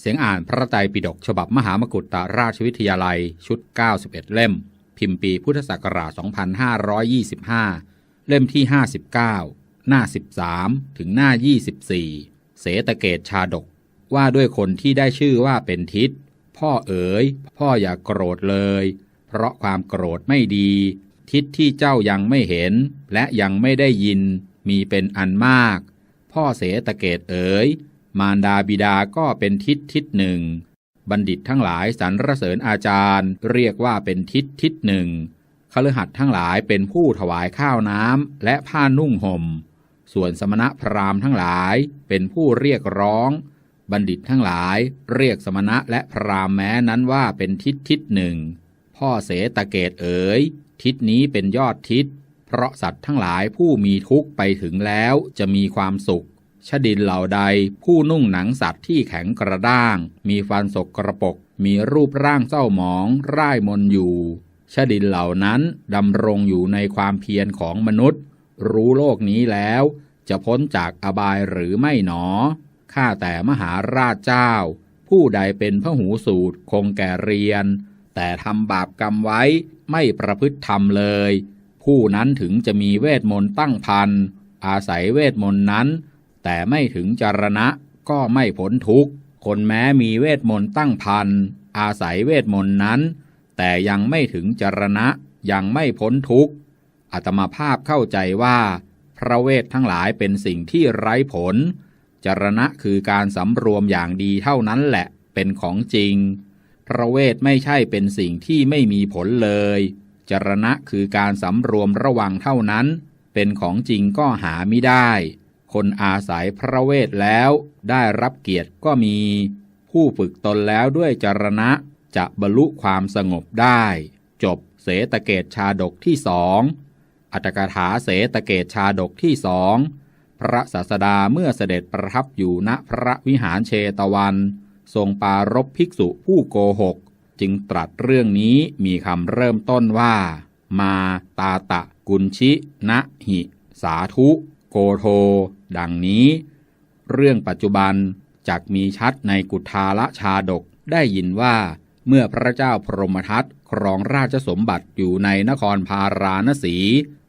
เสียงอ่านพระไตรปิฎกฉบับมหามกุฏตราชวิทยาลัยชุด 91 เล่ม พิมพ์ปีพุทธศักราช 2525 เล่มที่ 59 หน้า 13 ถึงหน้า 24 เสตเกตชาดก ว่าด้วยคนที่ได้ชื่อว่าเป็นทิศ พ่อเอ๋ย พ่ออย่ากโกรธเลย เพราะความโกรธไม่ดี ทิศที่เจ้ายังไม่เห็น และยังไม่ได้ยิน มีเป็นอันมาก พ่อเสตเกตเอ๋ย มารดาบิดาก็เป็นทิศทิศหนึ่ง บัณฑิตทั้งหลายสรรเสริญอาจารย์ เรียกว่าเป็นทิศทิศหนึ่งคฤหัสถ์ทั้งหลายเป็นผู้ถวายข้าวน้ำและผ้านุ่งห่ม ส่วนสมณะพราหมณ์ทั้งหลายเป็นผู้เรียกร้อง บัณฑิตทั้งหลายเรียกสมณะและพราหมณ์แม้นั้นว่าเป็นทิศทิศหนึ่ง พ่อเสตเกตเอ๋ย ทิศนี้เป็นยอดทิศ เพราะสัตว์ทั้งหลายผู้มีทุกข์ไปถึงแล้วจะมีความสุข ชดินเหล่าใดผู้นุ่งหนังสัตว์ที่แข็งกระด้าง มีฟันสกกระปก มีรูปร่างเศร้าหมอง ร่ายมนอยู่ชดินเหล่านั้นดำรงอยู่ในความเพียรของมนุษย์ รู้โลกนี้แล้ว จะพ้นจากอบายหรือไม่หนอ ข้าแต่มหาราชเจ้า ผู้ใดเป็นพระหูสูตรคงแก่เรียน แต่ทำบาปกรรมไว้ไม่ประพฤติธรรมเลย ผู้นั้นถึงจะมีเวทมนต์ตั้งพัน อาศัยเวทมนต์นั้น แต่ไม่ถึงจรณะก็ไม่พ้นทุกข์คนแม้มีเวทมนต์ตั้งพันอาศัยเวทมนต์นั้น แต่ยังไม่ถึงจรณะยังไม่พ้นทุกข์อัตมาภาพเข้าใจว่า พระเวททั้งหลายเป็นสิ่งที่ไร้ผล จรณะคือการสำรวมอย่างดีเท่านั้นแหละเป็นของจริง พระเวทไม่ใช่เป็นสิ่งที่ไม่มีผลเลย จรณะคือการสำรวมระวังเท่านั้น เป็นของจริงก็หาไม่ได้ คนอาศัยพระเวทแล้วได้รับเกียรติก็มี ผู้ฝึกตนแล้วด้วยจรณะจะบรรลุความสงบได้ จบเสตเกตชาดกที่สองอัตกถาเสตเกตชาดกที่สองพระศาสดาเมื่อเสด็จประทับอยู่ณพระวิหารเชตวัน ทรงปารบภิกษุผู้โกหก จึงตรัสเรื่องนี้มีคำเริ่มต้นว่า มาตาตะกุลชิ นะหิ สาธุ โกโท ดังนี้ เรื่องปัจจุบันจักมีชัดในกุทาละชาดกได้ยินว่า เมื่อพระเจ้าพรหมทัตครองราชสมบัติอยู่ในนครพาราณสี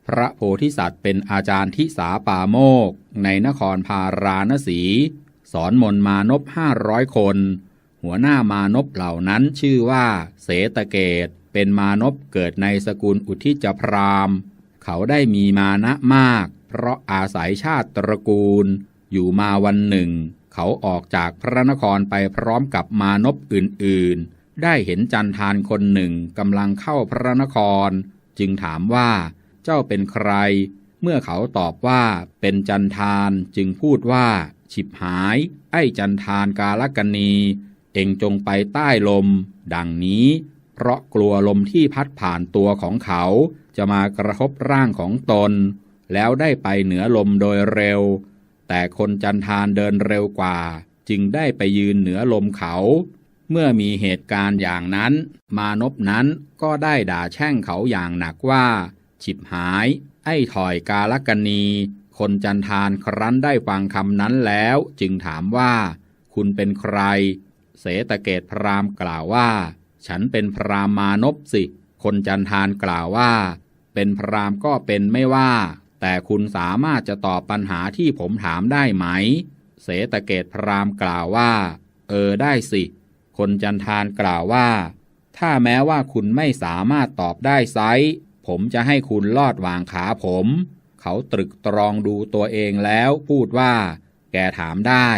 พระโพธิสัตว์เป็นอาจารย์ทิสาปาโมก ในนครพาราณสี สอนมนมานพห้าร้อยคน หัวหน้ามานพเหล่านั้นชื่อว่า เสตเกตเป็นมานพเกิดในสกุลอุทิจพราม เขาได้มีมานะมาก เพราะอาศัยชาติตระกูล อยู่มาวันหนึ่ง เขาออกจากพระนครไปพร้อมกับมานพอื่นๆ ได้เห็นจันทานคนหนึ่งกำลังเข้าพระนคร จึงถามว่าเจ้าเป็นใคร เมื่อเขาตอบว่าเป็นจันทานจึงพูดว่า ฉิบหาย ไอ้จันทานกาลกันนีเองจงไปใต้ลม ดังนี้ เพราะกลัวลมที่พัดผ่านตัวของเขา จะมากระทบร่างของตน แล้วได้ไปเหนือลมโดยเร็ว แต่คนจันทานเดินเร็วกว่า จึงได้ไปยืนเหนือลมเขา เมื่อมีเหตุการณ์อย่างนั้น มานพนั้นก็ได้ด่าแช่งเขาอย่างหนักว่า ฉิบหาย ไอ้ถอยกาลกันนี คนจันทานครั้นได้ฟังคำนั้นแล้ว จึงถามว่า คุณเป็นใคร เสตเกตพรามกล่าวว่า ฉันเป็นพรามมานพสิ คนจันทานกล่าวว่า เป็นพรามก็เป็นไม่ว่า แต่คุณสามารถจะตอบปัญหาที่ผมถามได้ไหม เสตเกตพรามกล่าวว่า เออได้สิ คนจันทานกล่าวว่า ถ้าแม้ว่าคุณไม่สามารถตอบได้ไซผมจะให้คุณลอดวางขาผม เขาตรึกตรองดูตัวเองแล้วพูดว่า แกถามได้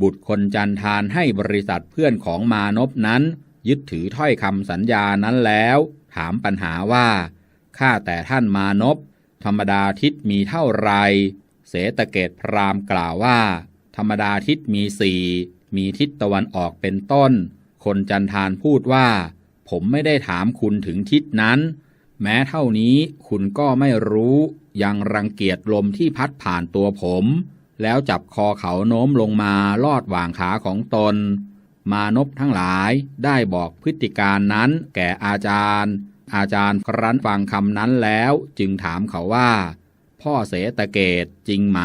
บุตรคนจันทานให้บริษัทเพื่อนของมานพนั้น ยึดถือถ้อยคำสัญญานั้นแล้ว ถามปัญหาว่าข้าแต่ท่านมานพ ธรรมดาทิศมีเท่าไร เสตเกตพรามกล่าวว่า ธรรมดาทิศมีสี่มีทิศตะวันออกเป็นต้น คนจันทานพูดว่า ผมไม่ได้ถามคุณถึงทิศนั้น แม้เท่านี้คุณก็ไม่รู้ ยังรังเกียจลมที่พัดผ่านตัวผม แล้วจับคอเขาโน้มลงมาลอดหว่างขาของตน มานพทั้งหลายได้บอกพฤติการนั้นแก่อาจารย์ อาจารย์ครั้นฟังคำนั้นแล้วจึงถามเขาว่า พ่อเสตเกตจริงไหม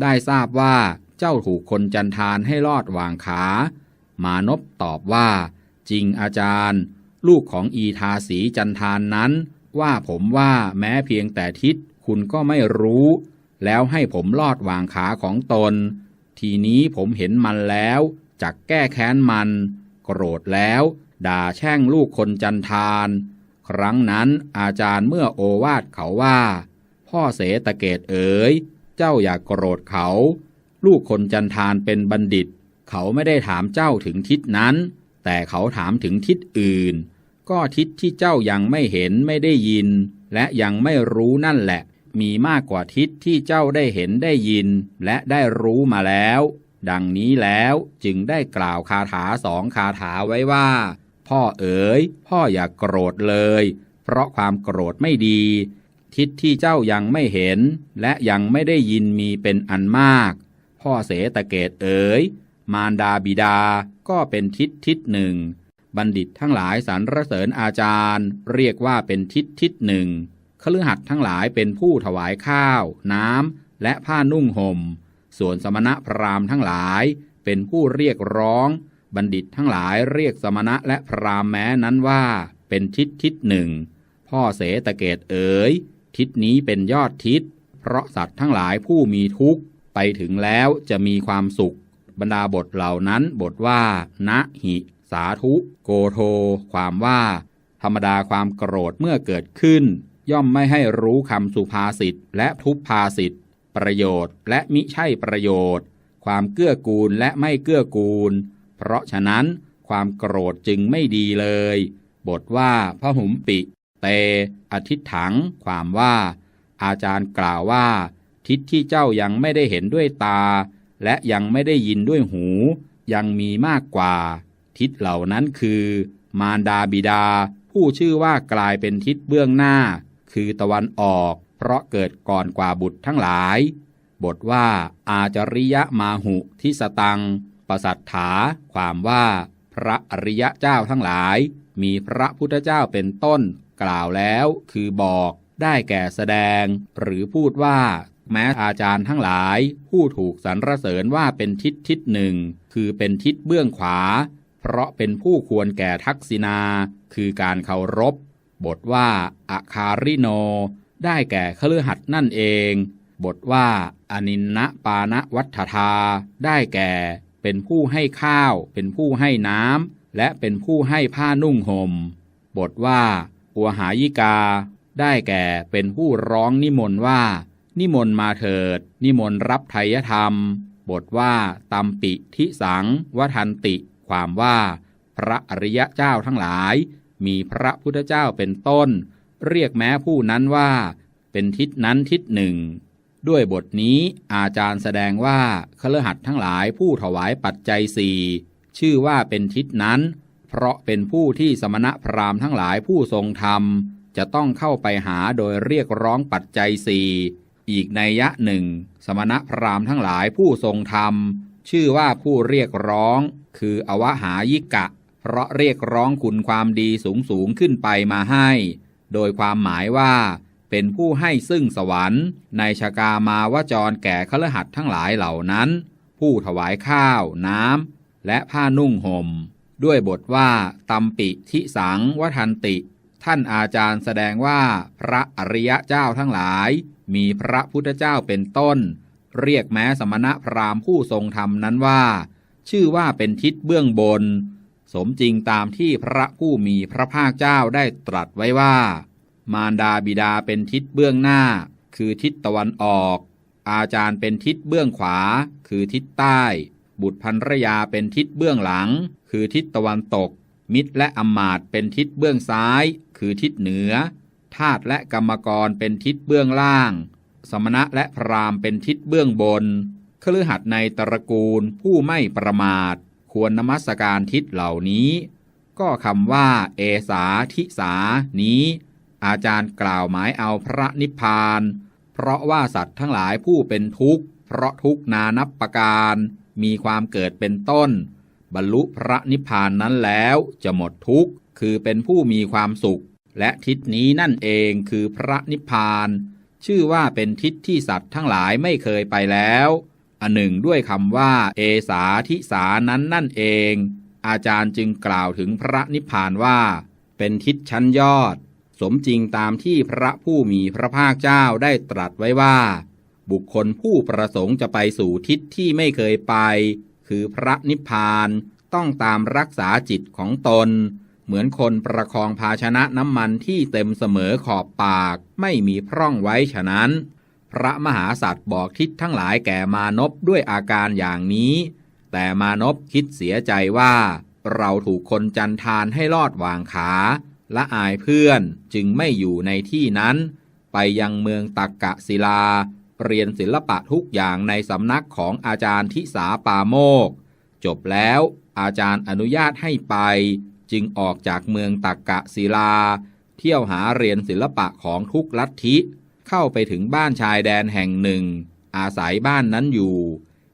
ได้ทราบว่าเจ้าถูกคนจันทานให้ลอดวางขา มานพตอบว่า จริงอาจารย์ ลูกของอีทาสีจันทานนั้น ว่าผมว่าแม้เพียงแต่ทิศคุณก็ไม่รู้ แล้วให้ผมลอดวางขาของตน ทีนี้ผมเห็นมันแล้วจักแก้แค้นมัน โกรธแล้ว ด่าแช่งลูกคนจันทาน ครั้งนั้นอาจารย์เมื่อโอวาทเขาว่า พ่อเสตเกตเอ๋ย เจ้าอย่ากโกรธเขา ลูกคนจันทานเป็นบัณฑิต เขาไม่ได้ถามเจ้าถึงทิศนั้น แต่เขาถามถึงทิศอื่น ก็ทิศที่เจ้ายังไม่เห็นไม่ได้ยิน และยังไม่รู้นั่นแหละ มีมากกว่าทิศที่เจ้าได้เห็นได้ยิน และได้รู้มาแล้ว ดังนี้แล้วจึงได้กล่าวคาถาสองคาถาไว้ว่า พ่อเอ๋ย พ่ออย่ากโกรธเลย เพราะความโกรธไม่ดี ทิศที่เจ้ายังไม่เห็น และยังไม่ได้ยินมีเป็นอันมาก พ่อเสตเกตเอ๋ย มารดาบิดาก็เป็นทิศทิศหนึ่ง บัณฑิตทั้งหลายสรรเสริญอาจารย์ เรียกว่าเป็นทิศทิศหนึ่งคฤหัสถ์ทั้งหลายเป็นผู้ถวายข้าว น้ำและผ้านุ่งหม่ม ส่วนสมณะพราหมณ์ทั้งหลายเป็นผู้เรียกร้อง บัณฑิตทั้งหลายเรียกสมณะและพราหมณ์แม้นั้นว่า เป็นทิศทิศหนึ่ง พ่อเสตเกตเอ๋ยทิศนี้เป็นยอดทิศ เพราะสัตว์ทั้งหลายผู้มีทุกข์ ไปถึงแล้วจะมีความสุข บรรดาบทเหล่านั้นบทว่า นะหิ สาธุ โกโท ความว่า ธรรมดาความโกรธเมื่อเกิดขึ้น ย่อมไม่ให้รู้คำสุภาษิตและทุพภาษิตประโยชน์และมิใช่ประโยชน์ ความเกื้อกูลและไม่เกื้อกูล เพราะฉะนั้นความโกรธจึงไม่ดีเลย บทว่าพระหุมปิ เต อธิถัง ความว่า อาจารย์กล่าวว่า ทิศที่เจ้ายังไม่ได้เห็นด้วยตา และยังไม่ได้ยินด้วยหู ยังมีมากกว่า ทิศเหล่านั้นคือ มารดาบิดา ผู้ชื่อว่ากลายเป็นทิศเบื้องหน้า คือตะวันออก เพราะเกิดก่อนกว่าบุตรทั้งหลาย บทว่าอาจริยมาหุทิสตัง สัทถาความว่าพระอริยะเจ้าทั้งหลาย มีพระพุทธเจ้าเป็นต้นกล่าวแล้ว คือบอกได้แก่แสดง หรือพูดว่า แม้อาจารย์ทั้งหลาย ผู้ถูกสรรเสริญว่าเป็นทิศทิศหนึ่ง คือเป็นทิศเบื้องขวา เพราะเป็นผู้ควรแก่ทักษิณาคือการเคารพ บทว่าอาคาริโน ได้แก่เครือหัดนั่นเอง บทว่าอนินนะปานะวัฏทา ได้แก่ เป็นผู้ให้ข้าว เป็นผู้ให้น้ำและเป็นผู้ให้ผ้านุ่งหม่มบทว่าอัวหายิกา ได้แก่เป็นผู้ร้องนิมนต์ว่า นิมนต์มาเถิด นิมนต์รับไทยธรรม บทว่าตัมปิทิสังวทันติ ความว่า พระอริยเจ้าทั้งหลาย มีพระพุทธเจ้าเป็นต้น เรียกแม้ผู้นั้นว่า เป็นทิศนั้นทิศหนึ่ง ด้วยบทนี้อาจารย์แสดงว่าคฤหัสถ์ทั้งหลายผู้ถวายปัจจัยสี่ชื่อว่าเป็นทิศนั้น เพราะเป็นผู้ที่สมณะพราหมณ์ทั้งหลายผู้ทรงธรรม จะต้องเข้าไปหาโดยเรียกร้องปัจจัยสี่อีกในยะหนึ่ง สมณะพราหมณ์ทั้งหลายผู้ทรงธรรม ชื่อว่าผู้เรียกร้อง คืออวหายิกะ เพราะเรียกร้องคุณความดีสูงสูงขึ้นไปมาให้ โดยความหมายว่า เป็นผู้ให้ซึ่งสวรรค์ ในชากามาวจรแก่คฤหัสถ์ทั้งหลายเหล่านั้น ผู้ถวายข้าว น้ำ และผ้านุ่งหม่ม ด้วยบทว่าตัมปิทิสังวทันติ ท่านอาจารย์แสดงว่าพระอริยะเจ้าทั้งหลาย มีพระพุทธเจ้าเป็นต้น เรียกแม้สมณะพราหมณ์ผู้ทรงธรรมนั้นว่า ชื่อว่าเป็นทิศเบื้องบน สมจริงตามที่พระผู้มีพระภาคเจ้าได้ตรัสไว้ว่า มารดาบิดาเป็นทิศเบื้องหน้า คือทิศตะวันออก อาจารย์เป็นทิศเบื้องขวา คือทิศใต้ บุตรภรรยาเป็นทิศเบื้องหลัง คือทิศตะวันตก มิตรและอมาตเป็นทิศเบื้องซ้าย คือทิศเหนือทาตและกรรมกรเป็นทิศเบื้องล่าง สมณะและพรามเป็นทิศเบื้องบนคฤหัสถ์ในตระกูลผู้ไม่ประมาท ควรนมัสการทิศเหล่านี้ ก็คำว่า เอสาทิสานี้ อาจารย์กล่าวหมายเอาพระนิพพาน เพราะว่าสัตว์ทั้งหลายผู้เป็นทุกข์ เพราะทุกนานับประการ มีความเกิดเป็นต้น บรรลุพระนิพพานนั้นแล้วจะหมดทุกข์ คือเป็นผู้มีความสุข และทิศนี้นั่นเองคือพระนิพพาน ชื่อว่าเป็นทิศที่สัตว์ทั้งหลายไม่เคยไปแล้วอันหนึ่งด้วยคำว่า เอสาทิสานั้นนั่นเอง อาจารย์จึงกล่าวถึงพระนิพพานว่า เป็นทิศชั้นยอด มจริงตามที่พระผู้มีพระภาคเจ้าได้ตรัสไว้ว่า บุคคลผู้ประสงค์จะไปสู่ทิศที่ไม่เคยไป คือพระนิพพานต้องตามรักษาจิตของตน เหมือนคนประคองภาชนะน้ำมันที่เต็มเสมอขอบปากไม่มีพร่องไว้ฉะนั้น พระมหาสัตว์บอกทิศทั้งหลายแก่มานพด้วยอาการอย่างนี้ แต่มานพคิดเสียใจว่า เราถูกคนจันทานให้ลอดวางขา ละอายเพื่อนจึงไม่อยู่ในที่นั้น ไปยังเมืองตักกะศิลา เรียนศิลปะทุกอย่างในสำนักของอาจารย์ทิสาปาโมก จบแล้วอาจารย์อนุญาตให้ไป จึงออกจากเมืองตักกะศิลา เที่ยวหาเรียนศิลปะของทุกลัทธิ เข้าไปถึงบ้านชายแดนแห่งหนึ่ง อาศัยบ้านนั้นอยู่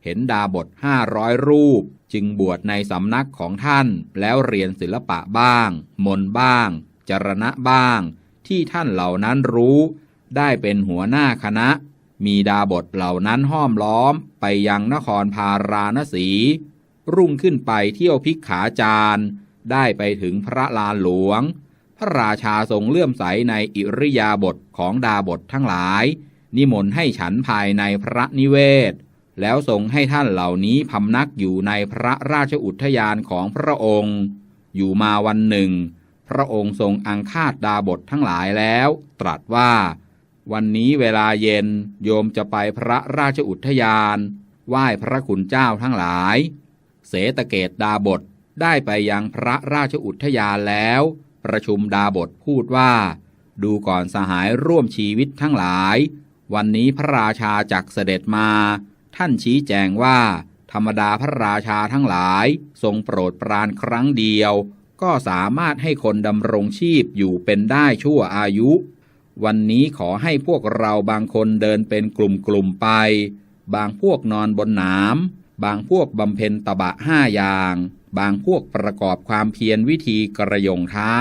เห็นดาบทห้าร้อยรูป จึงบวชในสำนักของท่านแล้วเรียนศิลปะบ้าง มนบ้าง จรณะบ้าง ที่ท่านเหล่านั้นรู้ ได้เป็นหัวหน้าคณะ มีดาบทเหล่านั้นห้อมล้อมไปยังนครพาราณสี รุ่งขึ้นไปเที่ยวพิกขาจารย์ ได้ไปถึงพระลานหลวง พระราชาทรงเลื่อมใสในอิริยาบถของดาบททั้งหลาย นิมนต์ให้ฉันภายในพระนิเวศแล้วทรงให้ท่านเหล่านี้พำนักอยู่ในพระราชอุทยานของพระองค์ อยู่มาวันหนึ่ง พระองค์ทรงอังคาดดาบททั้งหลายแล้ว ตรัสว่า วันนี้เวลาเย็นโยมจะไปพระราชอุทยาน ไหว้พระคุณเจ้าทั้งหลาย เสตเกตดาบทได้ไปยังพระราชอุทยานแล้ว ประชุมดาบทพูดว่า ดูก่อนสหายร่วมชีวิตทั้งหลาย วันนี้พระราชาจักเสด็จมา ท่านชี้แจงว่า ธรรมดาพระราชาทั้งหลาย ทรงโปรดปรานครั้งเดียว ก็สามารถให้คนดำรงชีพอยู่เป็นได้ชั่วอายุ วันนี้ขอให้พวกเราบางคนเดินเป็นกลุ่มๆไป บางพวกนอนบนหนามบางพวกบำเพ็ญตบะห้าอย่าง บางพวกประกอบความเพียรวิธีกระยงเท้า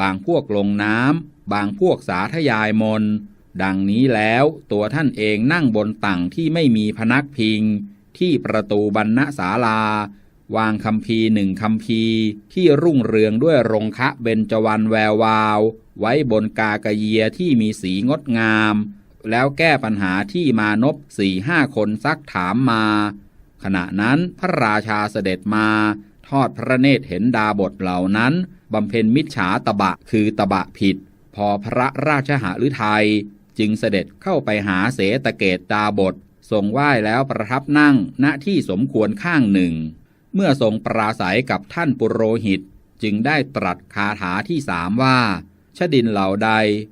บางพวกลงน้ำบางพวกสาธยายมน ดังนี้แล้วตัวท่านเองนั่งบนตั่งที่ไม่มีพนักพิง ที่ประตูบรรณศาลา วางคำพีหนึ่งคำพีที่รุ่งเรืองด้วยรงคะเบญจวรรณแวววาว ไว้บนกากระเยียที่มีสีงดงาม แล้วแก้ปัญหาที่มานพสี่ห้าคนซักถามมา ขณะนั้นพระราชาเสด็จมา ทอดพระเนตรเห็นดาบทเหล่านั้นบำเพ็ญมิจฉาตบะคือตบะผิด พอพระราชหฤทัยจึงเสด็จเข้าไปหาเสตเกตดาบททรงไหว้แล้วประทับนั่งณที่สมควรข้างหนึ่ง เมื่อทรงปราศัยกับท่านปุโรหิตจึงได้ตรัสคาถาที่สามว่าชดินเหล่าใด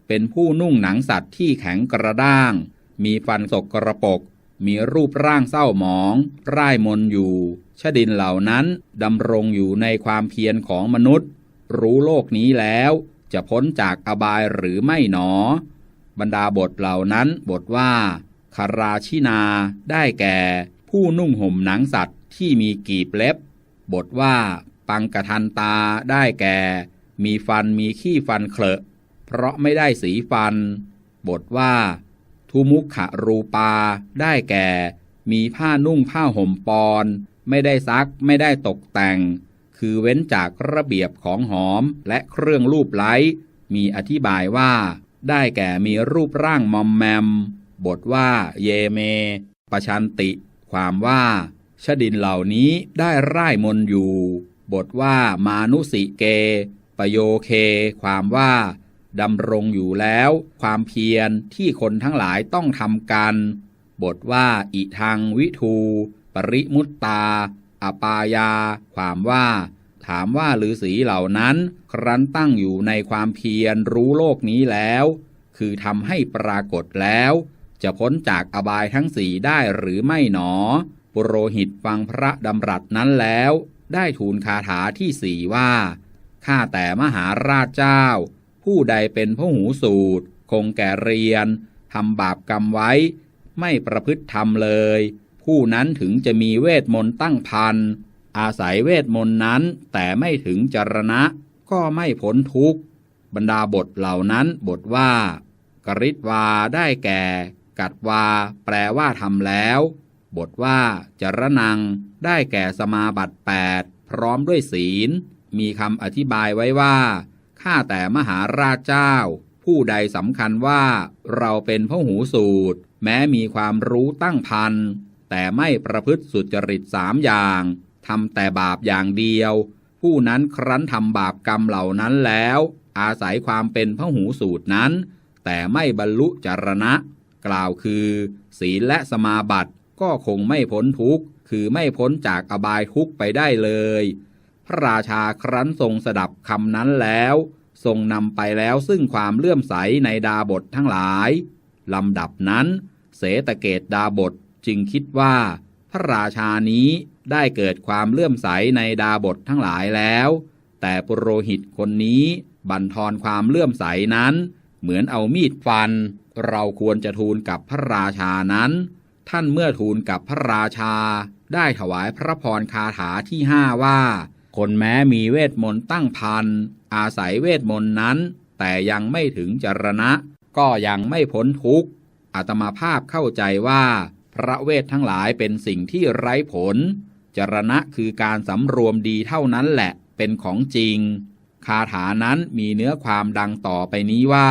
เป็นผู้นุ่งหนังสัตว์ที่แข็งกระด้าง มีฟันสกกระปก มีรูปร่างเศร้าหมอง ร่ายมนอยู่ ชดินเหล่านั้นดำรงอยู่ในความเพียรของมนุษย์ รู้โลกนี้แล้ว จะพ้นจากอบายหรือไม่หนอ บรรดาบทเหล่านั้นบทว่าคาราชินา ได้แก่ ผู้นุ่งห่มหนังสัตว์ ที่มีกีบเล็บ บทว่า ปังกะทันตาได้แก่ มีฟันมีขี้ฟันเคลอะเพราะไม่ได้สีฟัน บทว่า ทุมุขะรูปา ได้แก่ มีผ้านุ่งผ้าห่มปอน ไม่ได้ซักไม่ได้ตกแต่ง คือเว้นจากระเบียบของหอมและเครื่องรูปไล้ มีอธิบายว่า ได้แก่มีรูปร่างมอมแมม บทว่า เยเมปชันติ ความว่า ชดินเหล่านี้ได้ร่ายมนอยู่ บทว่ามานุสิเกปโยเค ความว่าดำรงอยู่แล้ว ความเพียรที่คนทั้งหลายต้องทำกัน บทว่าอิทังวิทู ปริมุตตา อปายา ความว่า ถามว่าฤาษีเหล่านั้น ครั้นตั้งอยู่ในความเพียรรู้โลกนี้แล้ว คือทำให้ปรากฏแล้ว จะพ้นจากอบายทั้งสี่ได้หรือไม่หนอ ปุโรหิตฟังพระดำรัสนั้นแล้ว ได้ทูลคาถาที่สี่ว่า ข้าแต่มหาราชเจ้า ผู้ใดเป็นพหูสูตร คงแก่เรียนทำบาปกรรมไว้ ไม่ประพฤติธรรมเลย ผู้นั้นถึงจะมีเวทมนต์ตั้งพัน อาศัยเวทมนต์นั้นแต่ไม่ถึงจรณะ ก็ไม่พ้นทุกข์ บรรดาบทเหล่านั้นบทว่ากริตวาได้แก่ กัดวา แปลว่าทำแล้ว บทว่าจรนังได้แก่สมาบัติ 8 พร้อมด้วยศีล มีคำอธิบายไว้ว่า ข้าแต่มหาราชเจ้า ผู้ใดสำคัญว่าเราเป็นพหูสูตร แม้มีความรู้ตั้งพัน แต่ไม่ประพฤติสุจริตสามอย่างทำแต่บาปอย่างเดียว ผู้นั้นครั้นทำบาปกรรมเหล่านั้นแล้ว อาศัยความเป็นพหูสูตรนั้น แต่ไม่บรรลุจรณะ กล่าวคือ ศีลและสมาบัติ ก็คงไม่พ้นทุกข์คือไม่พ้นจากอบายทุกข์ไปได้เลย พระราชาครั้นทรงสดับคำนั้นแล้ว ทรงนำไปแล้วซึ่งความเลื่อมใสในดาบททั้งหลายลำดับนั้น เสตเกตดาบทจึงคิดว่า พระราชานี้ได้เกิดความเลื่อมใสในดาบททั้งหลายแล้ว แต่ปุโรหิตคนนี้บันทอนความเลื่อมใสนั้น เหมือนเอามีดฟัน เราควรจะทูลกับพระราชานั้น ท่านเมื่อทูลกับพระราชา ได้ถวายพระพรคาถาที่ห้าว่า คนแม้มีเวทมนต์ตั้งพันอาศัยเวทมนต์นั้น แต่ยังไม่ถึงจรณะ ก็ยังไม่พ้นทุกข์อาตมาภาพเข้าใจว่า พระเวททั้งหลายเป็นสิ่งที่ไร้ผล จรณะคือการสำรวมดีเท่านั้นแหละ เป็นของจริง คาถานั้นมีเนื้อความดังต่อไปนี้ว่า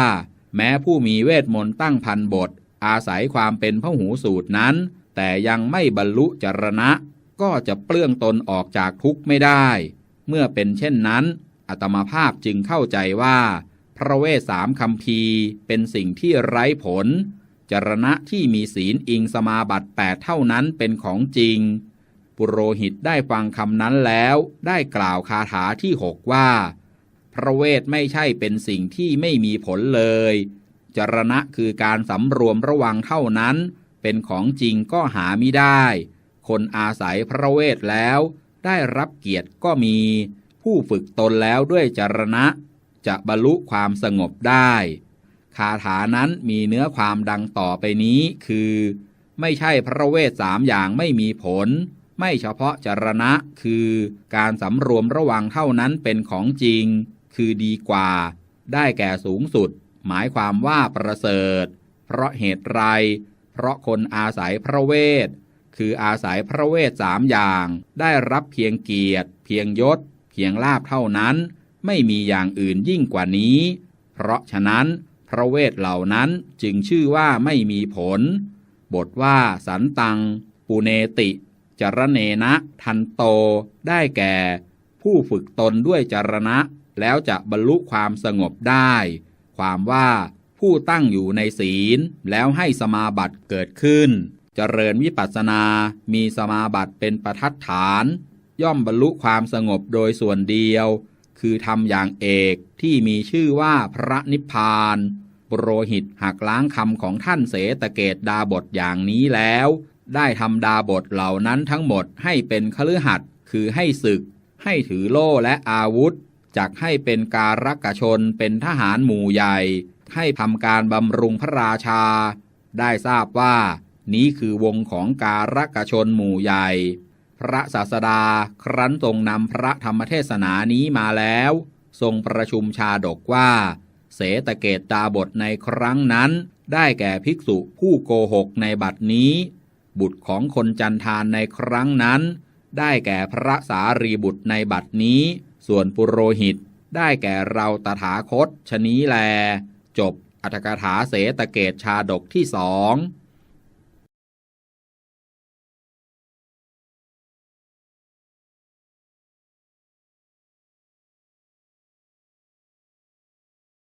แม้ผู้มีเวทมนต์ตั้งพันบท อาศัยความเป็นพหูสูตรนั้น แต่ยังไม่บรรลุจรณะ ก็จะเปลื้องตนออกจากทุกข์ไม่ได้ เมื่อเป็นเช่นนั้นอัตมาภาพจึงเข้าใจว่า พระเวสสามคำพีเป็นสิ่งที่ไร้ผล จรณะที่มีศีลอิงสมาบัติแปดเท่านั้นเป็นของจริง ปุโรหิตได้ฟังคำนั้นแล้วได้กล่าวคาถาที่หกว่า พระเวทไม่ใช่เป็นสิ่งที่ไม่มีผลเลย จรณะคือการสำรวมระวังเท่านั้น เป็นของจริงก็หาไม่ได้ คนอาศัยพระเวทแล้ว ได้รับเกียรติก็มี ผู้ฝึกตนแล้วด้วยจรณะ จะบรรลุความสงบได้คาถานั้นมีเนื้อความดังต่อไปนี้คือ ไม่ใช่พระเวทสามอย่างไม่มีผล ไม่เฉพาะจรณะคือ การสำรวมระวังเท่านั้นเป็นของจริง คือดีกว่า ได้แก่สูงสุด หมายความว่าประเสริฐ เพราะเหตุไร เพราะคนอาศัยพระเวท คืออาศัยพระเวทสามอย่าง ได้รับเพียงเกียรติ เพียงยศ เพียงลาบเท่านั้น ไม่มีอย่างอื่นยิ่งกว่านี้ เพราะฉะนั้น พระเวทเหล่านั้นจึงชื่อว่าไม่มีผล บทว่าสันตังปุเนติ จรเนนะทันโต ได้แก่ ผู้ฝึกตนด้วยจรณะแล้วจะบรรลุความสงบได้ ความว่าผู้ตั้งอยู่ในศีล แล้วให้สมาบัติเกิดขึ้น เจริญวิปัสสนา มีสมาบัติเป็นประทัดฐาน ย่อมบรรลุความสงบโดยส่วนเดียว คือทำอย่างเอกที่มีชื่อว่าพระนิพพานปโรหิตหักล้างคำของท่านเสตเกตดาบทอย่างนี้แล้ว ได้ทำดาบทเหล่านั้นทั้งหมดให้เป็นคฤหัสถ์คือให้ศึก ให้ถือโล่และอาวุธ จักให้เป็นการักชนเป็นทหารหมู่ใหญ่ ให้ทำการบำรุงพระราชา ได้ทราบว่านี้คือวงของการักชนหมู่ใหญ่ พระศาสดาครั้นทรงนำพระธรรมเทศนานี้มาแล้ว ทรงประชุมชาดกว่า เสตเกตดาบทในครั้งนั้น ได้แก่ภิกษุผู้โกหกในบัดนี้ บุตรของคนจันทานในครั้งนั้น ได้แก่พระสารีบุตรในบัดนี้ ส่วนปุโรหิตได้แก่เราตถาคตชนี้แล จบอัตถกถาเสตเกตชาดกที่สอง